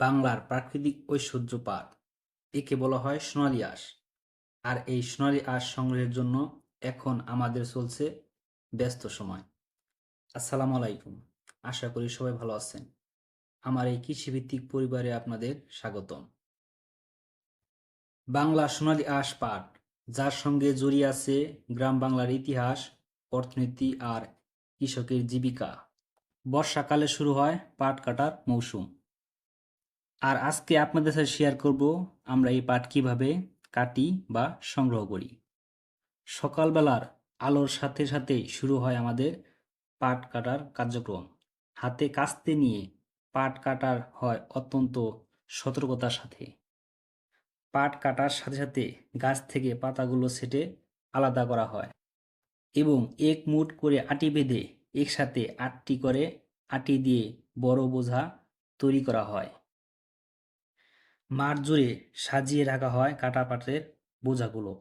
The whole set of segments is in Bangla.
বাংলার প্রাকৃতিক ঐশ্বর্য পাট একে বলা হয় সোনালি আঁশ। আর এই সোনালি আঁশ সংগ্রহের জন্য এখন আমাদের চলছে ব্যস্ত সময়। আসসালামু আলাইকুম। আশা করি সবাই ভালো আছেন। আমার এই কৃষিভিত্তিক পরিবারে আপনাদের স্বাগতম। বাংলা সোনালী আঁশ পাট, যার সঙ্গে জড়িয়ে আছে গ্রাম বাংলার ইতিহাস, অর্থনীতি আর কৃষকের জীবিকা। বর্ষাকালে শুরু হয় পাট কাটার মৌসুম। আর আজকে আপনাদের সাথে শেয়ার করব আমরা এই পাট কীভাবে কাটি বা সংগ্রহ করি। সকালবেলার আলোর সাথে সাথেই শুরু হয় আমাদের পাট কাটার কার্যক্রম। হাতে কাস্তে নিয়ে পাট কাটার হয় অত্যন্ত সতর্কতার সাথে। পাট কাটার সাথে সাথে গাছ থেকে পাতাগুলো সেটে আলাদা করা হয় এবং এক মুঠ করে আটি বেঁধে একসাথে আটটি করে আটি দিয়ে বড় বোঝা তৈরি করা হয়। মাঠ জুড়ে সাজিয়ে রাখা হয় কাটা পাটের বোঝাগুলো।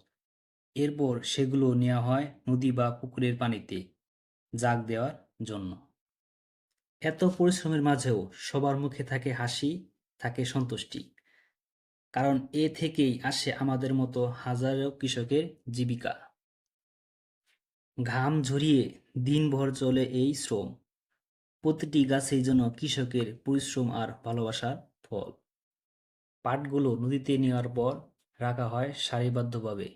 এরপর সেগুলো নেওয়া হয় নদী বা পুকুরের পানিতে জাগ দেওয়ার জন্য। এত পরিশ্রমের মাঝেও সবার মুখে থাকে হাসি, থাকে সন্তুষ্টি। কারণ এ থেকেই আসে আমাদের মতো হাজারো কৃষকের জীবিকা। ঘাম ঝরিয়ে দিনভর চলে এই শ্রম। প্রতিটি গাছেই যেন কৃষকের পরিশ্রম আর ভালোবাসার ফল। পাটগুলো নদীতে নেওয়ার পর রাখা হয় সারিবদ্ধভাবে।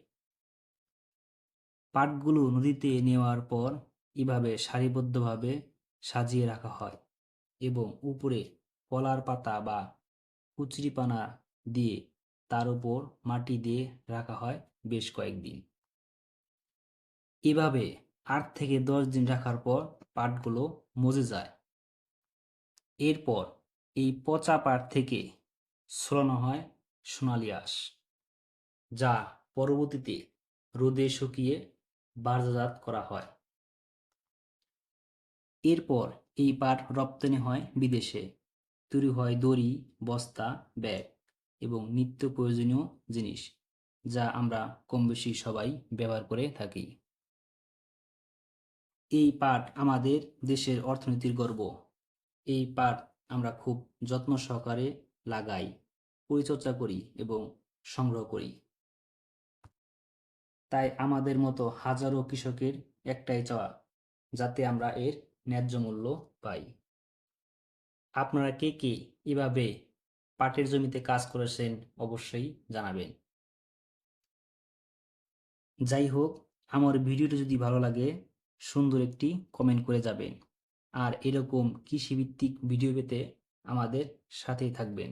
পাটগুলো নদীতে নেওয়ার পর এভাবে সারিবদ্ধভাবে সাজিয়ে রাখা হয় এবং উপরে কলার পাতা বা কুচরিপানা দিয়ে তার উপর মাটি দিয়ে রাখা হয় বেশ কয়েকদিন। এভাবে আট থেকে দশ দিন রাখার পর পাটগুলো মজে যায়। এরপর এই পচা পাট থেকে ছড়ানো হয় সোনালি আঁশ, যা পরবর্তীতে রোদে শুকিয়ে বাজারজাত করা হয়। এরপর এই পাট রপ্তানি হয় বিদেশে। তৈরি হয় দড়ি, বস্তা, ব্যাগ এবং নিত্য প্রয়োজনীয় জিনিস, যা আমরা কম বেশি সবাই ব্যবহার করে থাকি। এই পাট আমাদের দেশের অর্থনীতির গর্ব। এই পাট আমরা খুব যত্ন সহকারে লাগাই। পরিচর্যা করি এবং সংগ্রহ করি। তাই আমাদের মতো হাজারো কৃষকের একটাই চাওয়া, যাতে আমরা এর ন্যায্য মূল্য পাই। আপনারা কে কে এভাবে পাটের জমিতে কাজ করেছেন অবশ্যই জানাবেন। যাই হোক, আমার ভিডিওটি যদি ভালো লাগে, সুন্দর একটি কমেন্ট করে যাবেন। আর এরকম কৃষিভিত্তিক ভিডিও পেতে আমাদের সাথেই থাকবেন।